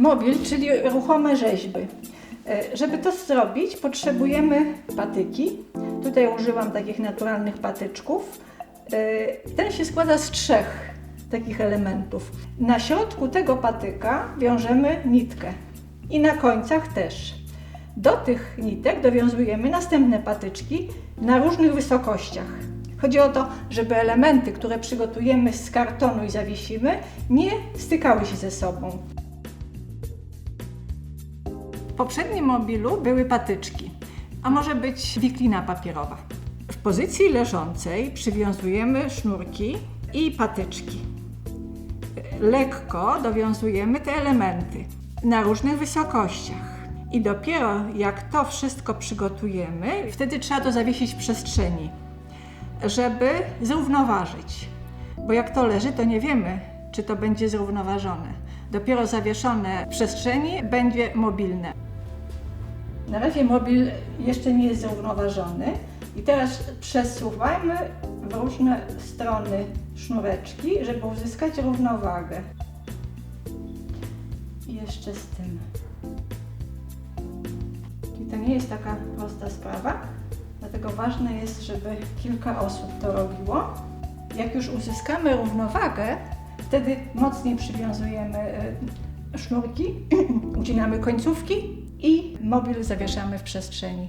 Mobil, czyli ruchome rzeźby. E, Żeby to zrobić, potrzebujemy patyki. Tutaj użyłam takich naturalnych patyczków. E, Ten się składa z trzech takich elementów. Na środku tego patyka wiążemy nitkę i na końcach też. Do tych nitek dowiązujemy następne patyczki na różnych wysokościach. Chodzi o to, żeby elementy, które przygotujemy z kartonu i zawiesimy, nie stykały się ze sobą. Poprzednim mobilu były patyczki, a może być wiklina papierowa. W pozycji leżącej przywiązujemy sznurki i patyczki. Lekko dowiązujemy te elementy na różnych wysokościach. I dopiero jak to wszystko przygotujemy, wtedy trzeba to zawiesić w przestrzeni, żeby zrównoważyć. Bo jak to leży, to nie wiemy, czy to będzie zrównoważone. Dopiero zawieszone w przestrzeni będzie mobilne. Na razie mobil jeszcze nie jest zrównoważony i teraz przesuwajmy w różne strony sznureczki, żeby uzyskać równowagę. I jeszcze z tym. Czyli to nie jest taka prosta sprawa, dlatego ważne jest, żeby kilka osób to robiło. Jak już uzyskamy równowagę, wtedy mocniej przywiązujemy e, sznurki, ucinamy końcówki i mobil zawieszamy w przestrzeni.